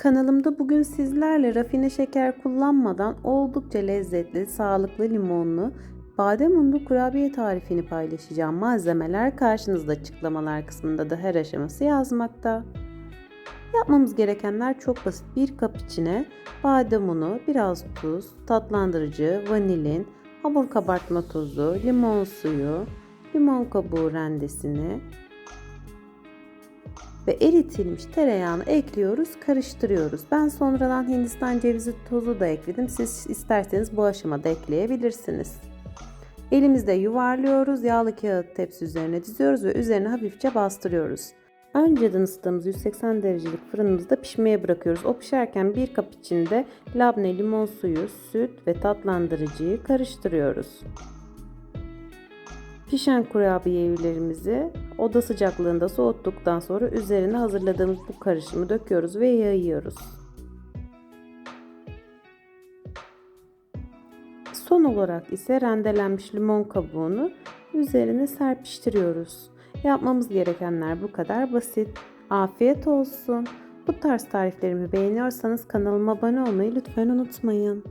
Kanalımda bugün sizlerle rafine şeker kullanmadan oldukça lezzetli, sağlıklı limonlu, badem unlu kurabiye tarifini paylaşacağım. Malzemeler karşınızda açıklamalar kısmında da her aşaması yazmakta. Yapmamız gerekenler çok basit. Bir kap içine badem unu, biraz tuz, tatlandırıcı, vanilin, hamur kabartma tozu, limon suyu, limon kabuğu rendesini, ve eritilmiş tereyağını ekliyoruz, karıştırıyoruz. Ben sonradan Hindistan cevizi tozu da ekledim. Siz isterseniz bu aşamada ekleyebilirsiniz. Elimizde yuvarlıyoruz, yağlı kağıt tepsi üzerine diziyoruz ve üzerine hafifçe bastırıyoruz. Önceden ısıttığımız 180 derecelik fırınımızda pişmeye bırakıyoruz. O pişerken bir kap içinde labne, limon suyu, süt ve tatlandırıcıyı karıştırıyoruz. Pişen kurabiyelerimizi oda sıcaklığında soğuttuktan sonra üzerine hazırladığımız bu karışımı döküyoruz ve yayıyoruz. Son olarak ise rendelenmiş limon kabuğunu üzerine serpiştiriyoruz. Yapmamız gerekenler bu kadar basit. Afiyet olsun. Bu tarz tariflerimi beğeniyorsanız kanalıma abone olmayı lütfen unutmayın.